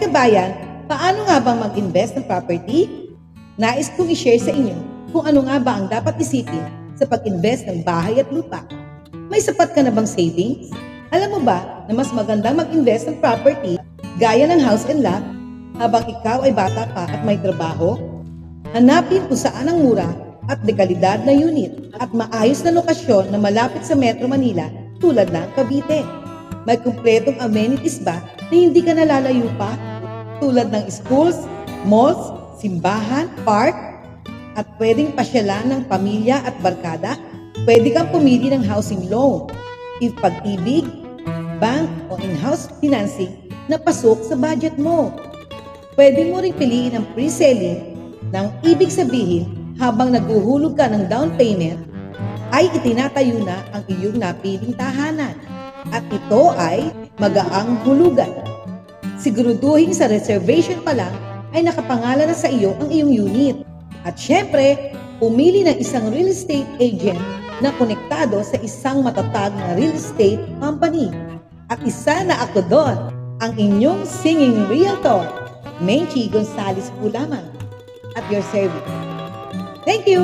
kabayan, paano nga bang mag-invest ng property? Nais kong i-share sa inyo kung ano nga ba ang dapat isipin sa pag-invest ng bahay at lupa. May sapat ka na bang savings? Alam mo ba na mas magandang mag-invest ng property gaya ng house and lot habang ikaw ay bata pa at may trabaho? Hanapin kung saan ang mura at dekalidad na unit at maayos na lokasyon na malapit sa Metro Manila tulad ng Cavite. May kumpletong amenities ba na hindi ka nalalayo pa? Tulad ng schools, malls, simbahan, park, at pwedeng pasyalan ng pamilya at barkada? Pwede kang pumili ng housing loan, if pag-ibig, bank o in-house financing na pasok sa budget mo. Pwede mo ring piliin ang pre-selling ng ibig sabihin habang naghuhulog ka ng down payment ay itinatayo na ang iyong napiling tahanan at ito ay magaang hulugan. Siguraduhin sa reservation pa lang ay nakapangalan na sa iyo ang iyong unit. At syempre, pumili ng isang real estate agent na konektado sa isang matatag na real estate company. At isa na ako doon, ang inyong singing realtor, Menchi Gonzales po lamang, at your service. Thank you!